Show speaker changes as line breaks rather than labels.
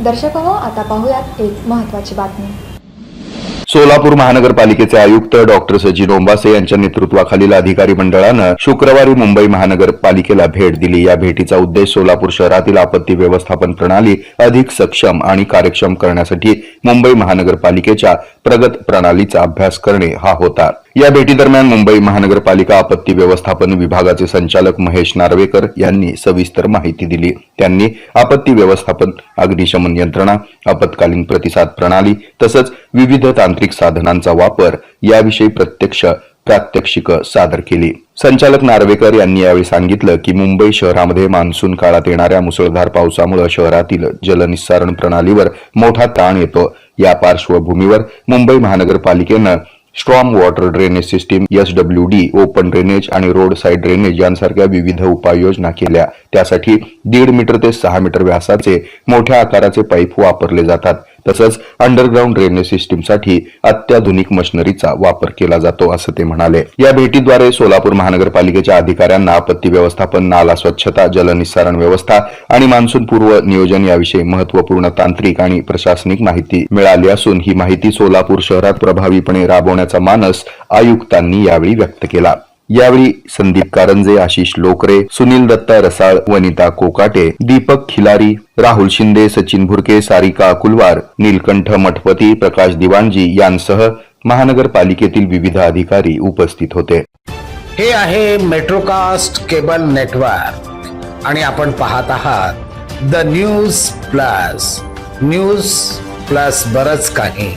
दर्शक हो आता पाहूयात एक महत्वाची बातमी.
सोलापूर महानगरपालिकेचे आयुक्त डॉक्टर सजी डोंबासे यांच्या नेतृत्वाखालील अधिकारी मंडळानं शुक्रवारी मुंबई महानगरपालिकेला भेट दिली. या भेटीचा उद्देश सोलापूर शहरातील आपत्ती व्यवस्थापन प्रणाली अधिक सक्षम आणि कार्यक्षम करण्यासाठी मुंबई महानगरपालिकेच्या प्रगत प्रणालीचा अभ्यास करणे हा होता. या भेटीदरम्यान मुंबई महानगरपालिका आपत्ती व्यवस्थापन विभागाचे संचालक महेश नार्वेकर यांनी सविस्तर माहिती दिली. त्यांनी आपत्ती व्यवस्थापन अग्निशमन यंत्रणा आपत्कालीन प्रतिसाद प्रणाली तसंच विविध तांत्रिक साधनांचा वापर याविषयी प्रत्यक्ष प्रात्यक्षिक सादर केली. संचालक नार्वेकर यांनी यावेळी सांगितलं की मुंबई शहरामध्ये मान्सून काळात येणाऱ्या मुसळधार पावसामुळे शहरातील जलनिस्सारण प्रणालीवर मोठा ताण येतो. या पार्श्वभूमीवर मुंबई महानगरपालिकेनं स्ट्रॉंग वॉटर ड्रेनेज सिस्टीम डी ओपन ड्रेनेज आणि रोड साईड ड्रेनेज यांसारख्या विविध उपाययोजना केल्या. त्यासाठी दीड मीटर ते सहा मीटर व्यासाचे मोठ्या आकाराचे पाईप वापरले जातात. तसंच अंडरग्राऊंड ड्रेनेज सिस्टीमसाठी अत्याधुनिक मशिनरीचा वापर केला जातो असं ते म्हणाले. या भेटीद्वारे सोलापूर महानगरपालिकेच्या अधिकाऱ्यांना आपत्ती व्यवस्थापन नाला स्वच्छता जलनिस्सारण व्यवस्था आणि मान्सून पूर्व नियोजन याविषयी महत्त्वपूर्ण तांत्रिक आणि प्रशासनिक माहिती मिळाली असून ही माहिती सोलापूर शहरात प्रभावीपणे राबवण्याचा मानस आयुक्तांनी यावेळी व्यक्त केला. यावेळी संदीप कारंजे आशिष लोकरे सुनील दत्ता रसाळ वनिता कोकाटे दीपक खिलारी राहुल शिंदे सचिन भुरके सारिका अकुलवार नीलकंठ मठपती प्रकाश दिवाणजी यांसह महानगरपालिकेतील विविध अधिकारी उपस्थित होते.
हे आहे मेट्रोकास्ट केबल नेटवर्क आणि आपण पाहत आहात the news plus news plus बरच काही.